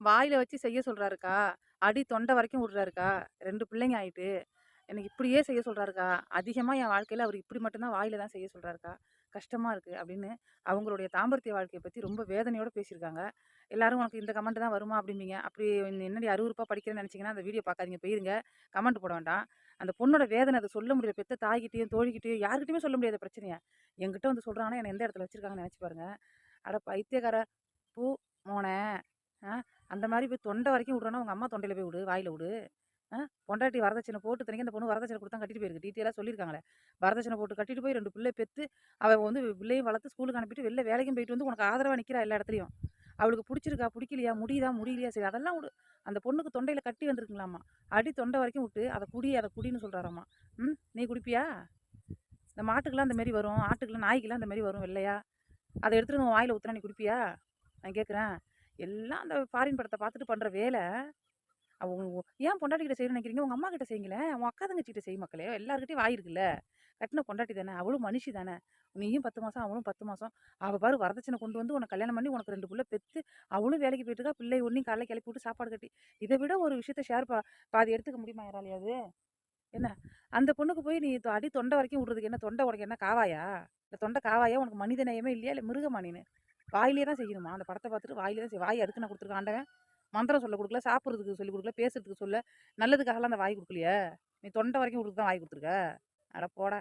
வாயில வச்சு செய்ய சொல்றாருக்கா. அடி தொண்டை வரைக்கும் விடுறாருக்கா. 2 பிள்ளைங்க ஆயிட்டு. எனக்கு இப்படியே செய்ய சொல்றாருக்கா. அதிகமா என் வாழ்க்கையில அவரு இப்படி மட்டும் தான் வாயில தான் செய்ய சொல்றாருக்கா. கஷ்டமா இருக்கு அப்படின்னு அவங்களுடைய தாம்பத்திய வாழ்க்கைய பத்தி ரொம்ப வேதனையோட பேசியிருக்காங்க. எல்லாரும் உனக்கு இந்த கமெண்ட் தான் வருமா அப்படிம்பீங்க. அப்படி என்னடி அருவருப்பா படிக்கிறேன்னு நெனச்சீங்கன்னா, அந்த வீடியோ பார்க்காதீங்க போயிருங்க. கமெண்ட் போட வேண்டாம். அந்த பொண்ணோட வேதனை அத சொல்ல முடியல. பெத்த தாய்கிட்டயும், தோழிகிட்டயும் யார்கிட்டயுமே சொல்ல முடியாத பிரச்சனைய. என்கிட்ட வந்து சொல்றாங்கன்னா, என்ன எந்த இடத்துல வச்சிருக்காங்கன்னு நெனச்சு பாருங்க. அட பைத்தியக்கார பூ மோனை ஆ அந்த மாதிரி போய் தொண்டை வரைக்கும் விட்றோன்னா உங்கள் அம்மா தொண்டையில் போய் விடு. வாயில் விடு. ஆ பொண்டாட்டி வரதட்சணை போட்டு இத்தனைக்கும் அந்த பொண்ணு வரதட்சணை கொடுத்தா தான் கட்டிட்டு போயிருக்கு. டீட்டெயிலாக சொல்லியிருக்காங்களே. வரதட்சணை போட்டு கட்டிட்டு போய் ரெண்டு பிள்ளை பெற்று அவள் வந்து பிள்ளையும் வளர்த்து ஸ்கூலுக்கு அனுப்பிட்டு வெளில வேலைக்கும் போயிட்டு வந்து உனக்கு ஆதரவா நிற்கிறா எல்லா இடத்துலையும் அவளுக்கு பிடிச்சிருக்கா பிடிக்கலையா முடியுதா? முடியலையா? சரி அதெல்லாம் விடு. அந்த பொண்ணுக்கு தொண்டையில் கட்டி வந்திருக்குங்களாம்மா அடி தொண்டை வரைக்கும் விட்டு, அதை குடி, அதை குடின்னு சொல்கிறாராம்மா ம். நீ குடிப்பியா? இந்த மாட்டுக்கெல்லாம் அந்தமாரி வரும். ஆட்டுக்கெல்லாம், நாய்க்கெல்லாம் அந்தமாரி வரும் வெள்ளையா. அதை எடுத்துட்டு உன் வாயில் ஊற்றுனா நீ குடிப்பியா? நான் கேட்குறேன் எல்லாம் அந்த ஃபாரின் படத்தை பார்த்துட்டு பண்ணுற வேலை அவங்க ஏன் பொண்டாட்டிக்கிட்ட செய்யணும்னு நினைக்கிறீங்க உங்கள் அம்மா கிட்ட செய்யுங்களேன். உன் அக்கா தங்கச்சிக்கிட்ட செய்ய மக்களே. எல்லாருக்கிட்டையும் வாய் இருக்குல்ல. பொண்டாட்டி தானே. அவளும் மனுஷி தானே. நீயும் பத்து மாதம் அவளும் பத்து மாதம் அவள் பாரு வரதட்சணை கொண்டு வந்து உனக்கு கல்யாணம் பண்ணி உனக்கு ரெண்டு பிள்ளை பெற்று அவளும் வேலைக்கு போயிட்டு இருக்கா. பிள்ளை ஒன்றையும் காலைல கிளப்பி விட்டு சாப்பாடு கட்டி. இதை விட ஒரு விஷயத்த ஷேர் பா பாதி எடுத்துக்க முடியுமா யாராலயாவது? என்ன? அந்த பொண்ணுக்கு போய் நீ அடி தொண்டை வரைக்கும் விடுறதுக்கு என்ன தொண்டை உனக்கு என்ன காவாயா? இந்த தொண்டை காவாயா? உனக்கு மனித நேயமே இல்லையா? இல்லை மிருகமா நீனு? வாயிலே தான் செய்யணுமா? அந்த படத்தை பார்த்துட்டு வாயிலே தான் செய் வாய் அதுக்கு நான் கொடுத்துருக்கேன் ஆண்டவன். மந்திரம் சொல்ல கொடுக்கல சாப்பிட்றதுக்கு சொல்லி கொடுக்கல பேசுறதுக்கு சொல்ல, நல்லதுக்காகலாம் அந்த வாய் கொடுக்கலையே நீ தொண்டை வரைக்கும் கொடுத்து தான் வாய் கொடுத்துருக்க அட போடா!